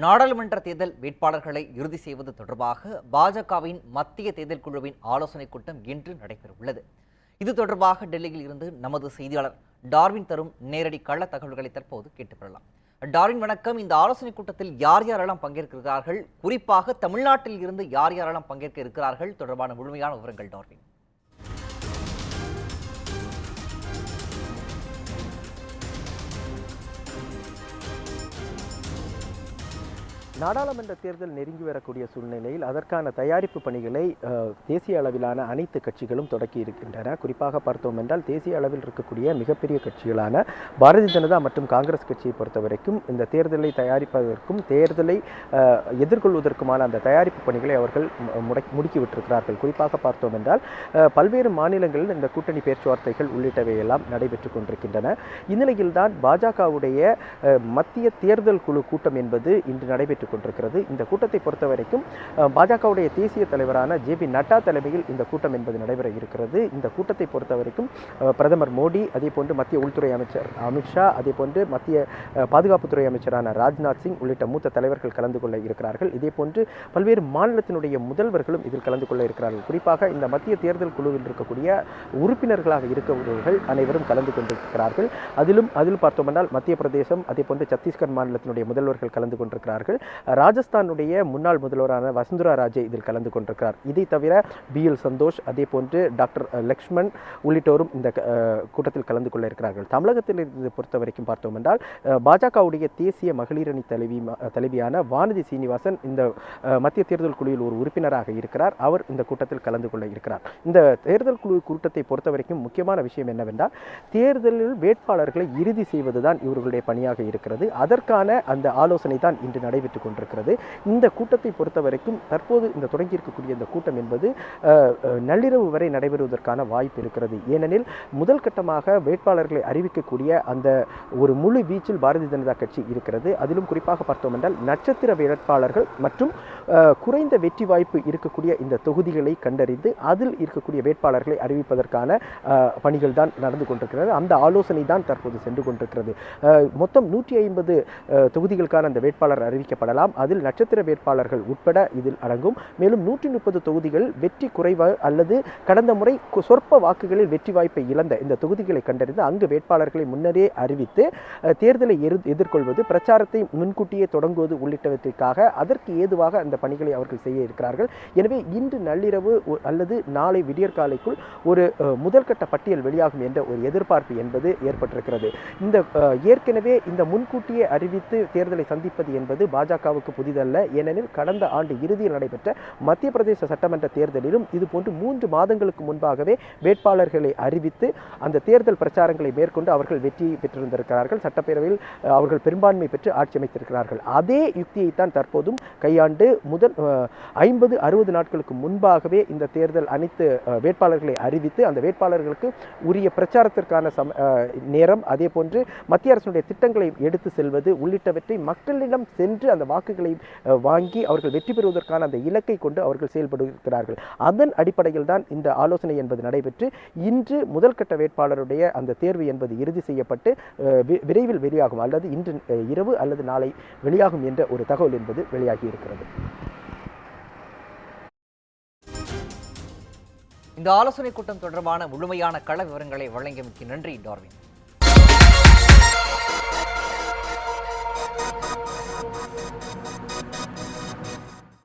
நாடாளுமன்ற தேர்தல் வேட்பாளர்களை இறுதி செய்வது தொடர்பாக பாஜகவின் மத்திய தேர்தல் குழுவின் ஆலோசனைக் கூட்டம் இன்று நடைபெறவுள்ளது. இது தொடர்பாக டெல்லியில் இருந்து நமது செய்தியாளர் டார்வின் தரும் நேரடி கள்ள தகவல்களை தற்போது கேட்டுப்பெறலாம் டார்வின் வணக்கம். இந்த ஆலோசனைக் கூட்டத்தில் யார் யாரெல்லாம் பங்கேற்கிறார்கள்? குறிப்பாக தமிழ்நாட்டில் இருந்து யார் யாரெல்லாம் பங்கேற்க இருக்கிறார்கள்? தொடர்பான முழுமையான விவரங்கள் டார்வின். நாடாளுமன்ற தேர்தல் நெருங்கி வரக்கூடிய சூழ்நிலையில் அதற்கான தயாரிப்பு பணிகளை தேசிய அளவிலான அனைத்து கட்சிகளும் தொடக்கி இருக்கின்றன. குறிப்பாக பார்த்தோம் என்றால் தேசிய அளவில் இருக்கக்கூடிய மிகப்பெரிய கட்சிகளான பாரதிய ஜனதா மற்றும் காங்கிரஸ் கட்சியை பொறுத்த வரைக்கும் இந்த தேர்தலை தயாரிப்பதற்கும் தேர்தலை எதிர்கொள்வதற்குமான அந்த தயாரிப்பு பணிகளை அவர்கள் முடக்கி முடுக்கி விட்டிருக்கிறார்கள். குறிப்பாக பார்த்தோம் என்றால் பல்வேறு மாநிலங்களில் இந்த கூட்டணி பேச்சுவார்த்தைகள் உள்ளிட்டவையெல்லாம் நடைபெற்று கொண்டிருக்கின்றன. இந்நிலையில்தான் பாஜகவுடைய மத்திய தேர்தல் குழு கூட்டம் என்பது இன்று நடைபெற்று நடைபெற்றுக் கொண்டிருக்கிறது. இந்த கூட்டத்தை பொறுத்த வரைக்கும் பாஜகவுடைய தேசிய தலைவரான ஜே பி நட்டா தலைமையில் இந்த கூட்டம் என்பது நடைபெற இருக்கிறது. இந்த கூட்டத்தை பொறுத்த வரைக்கும் பிரதமர் மோடி அதே போன்று மத்திய உள்துறை அமைச்சர் அமித்ஷா அதே போன்று மத்திய பாதுகாப்புத்துறை அமைச்சரான ராஜ்நாத் சிங் உள்ளிட்ட மூத்த தலைவர்கள் கலந்து கொள்ள இருக்கிறார்கள். இதே போன்று பல்வேறு மாநிலத்தினுடைய முதல்வர்களும் இதில் கலந்து கொள்ள இருக்கிறார்கள். குறிப்பாக இந்த மத்திய தேர்தல் குழுவில் இருக்கக்கூடிய உறுப்பினர்களாக இருக்கக்கூடியவர்கள் அனைவரும் கலந்து கொண்டிருக்கிறார்கள். அதிலும் அதில் பார்த்தோமென்றால் மத்திய பிரதேசம் அதே போன்று சத்தீஸ்கர் மாநிலத்தினுடைய முதல்வர்கள் கலந்து கொண்டிருக்கிறார்கள். ராஜஸ்தானுடைய முன்னாள் முதல்வரான வசுந்தரா ராஜே இதில் கலந்து கொண்டிருக்கிறார். இதை தவிர பி எல் சந்தோஷ் அதே போன்று டாக்டர் லக்ஷ்மண் உள்ளிட்டோரும் இந்த கூட்டத்தில் கலந்து கொள்ள இருக்கிறார்கள். தமிழகத்தில் இருந்து பொறுத்த வரைக்கும் பார்த்தோம் என்றால் பாஜகவுடைய தேசிய மகளிரணி அணி தலைவி தலைவியான வானதி சீனிவாசன் இந்த மத்திய தேர்தல் குழுவில் ஒரு உறுப்பினராக இருக்கிறார். அவர் இந்த கூட்டத்தில் கலந்து கொள்ள இருக்கிறார். இந்த தேர்தல் குழு கூட்டத்தை பொறுத்த வரைக்கும் முக்கியமான விஷயம் என்னவென்றால் தேர்தலில் வேட்பாளர்களை இறுதி செய்வதுதான் இவர்களுடைய பணியாக இருக்கிறது. அதற்கான அந்த ஆலோசனை தான் இன்று நடைபெற்று கொண்டிருக்கிறது. இந்த கூட்டத்தை பொறுத்த வரைக்கும் தற்போது இந்த தொடங்கி இருக்கக்கூடிய இந்த கூட்டம் என்பது நள்ளிரவு வரை நடைபெறுவதற்கான வாய்ப்பு இருக்கிறது. ஏனெனில் முதல் கட்டமாக வேட்பாளர்களை அறிவிக்கக்கூடிய அந்த ஒரு முழு வீச்சில் பாரதிய ஜனதா கட்சி இருக்கிறது. அதிலும் குறிப்பாக பார்த்தோம் என்றால் நட்சத்திர வேட்பாளர்கள் மற்றும் குறைந்த வெற்றி வாய்ப்பு இருக்கக்கூடிய இந்த தொகுதிகளை கண்டறிந்து அதில் இருக்கக்கூடிய வேட்பாளர்களை அறிவிப்பதற்கான பணிகள் தான் நடந்து கொண்டிருக்கிறது. அந்த ஆலோசனை தான் தற்போது சென்று கொண்டிருக்கிறது. மொத்தம் நூற்றி ஐம்பது தொகுதிகளுக்கான அந்த வேட்பாளர் பெறலாம் அதில் நட்சத்திர வேட்பாளர்கள் உட்பட இதில் அடங்கும். மேலும் நூற்றி முப்பது தொகுதிகள் வெற்றி குறைவு அல்லது கடந்த முறை சொற்ப வாக்குகளில் வெற்றி வாய்ப்பை இழந்த இந்த தொகுதிகளை கண்டறிந்து அங்கு வேட்பாளர்களை முன்னரே அறிவித்து தேர்தலை எதிர்கொள்வது பிரச்சாரத்தை முன்கூட்டியே தொடங்குவது உள்ளிட்டவற்றிற்காக அதற்கு ஏதுவாக அந்த பணிகளை அவர்கள் செய்ய இருக்கிறார்கள். எனவே இன்று நள்ளிரவு அல்லது நாளை விடியற்காலைக்குள் ஒரு முதல்கட்ட பட்டியல் வெளியாகும் என்ற ஒரு எதிர்பார்ப்பு என்பது ஏற்பட்டிருக்கிறது. இந்த ஏற்கனவே இந்த முன்கூட்டியே அறிவித்து தேர்தலை சந்திப்பது என்பது பாஜக பாஜகவுக்கு புதிதல்ல. ஏனெனில் கடந்த ஆண்டு இறுதியில் நடைபெற்ற மத்திய பிரதேச சட்டமன்ற தேர்தலிலும் இதுபோன்று மூன்று மாதங்களுக்கு முன்பாகவே வேட்பாளர்களை அறிவித்து அந்த தேர்தல் பிரச்சாரங்களை மேற்கொண்டு அவர்கள் வெற்றி பெற்றிருந்திருக்கிறார்கள். சட்டப்பேரவையில் அவர்கள் பெரும்பான்மை பெற்று ஆட்சி அமைத்திருக்கிறார்கள். அதே யுக்தியைத்தான் தற்போதும் கையாண்டு முதல் ஐம்பது அறுபது நாட்களுக்கு முன்பாகவே இந்த தேர்தல் அனைத்து வேட்பாளர்களை அறிவித்து அந்த வேட்பாளர்களுக்கு உரிய பிரச்சாரத்திற்கான சம நேரம். அதே போன்று மத்திய அரசுடைய திட்டங்களை எடுத்து செல்வது உள்ளிட்டவற்றை மக்களிடம் சென்று அந்த வாக்குகளை வாங்கி அவர்கள் வெற்றி பெறுவதற்கான அந்த இலக்கை கொண்டு அவர்கள் செயல்படுகிறார்கள். அதன் அடிப்படையில் தான் இந்த ஆலோசனை என்பது நடைபெற்று இன்று முதல் கட்ட வேட்பாளருடைய அந்த தேர்வு என்பது இறுதி செய்யப்பட்டு விரைவில் வெளியாகும். அல்லது இன்று இரவு அல்லது நாளை வெளியாகும் என்ற ஒரு தகவல் என்பது வெளியாகி இருக்கிறது. இந்த ஆலோசனை கூட்டம் தொடர்பான முழுமையான கள விவரங்களை வழங்கியமைக்கு நன்றி டார்வின்.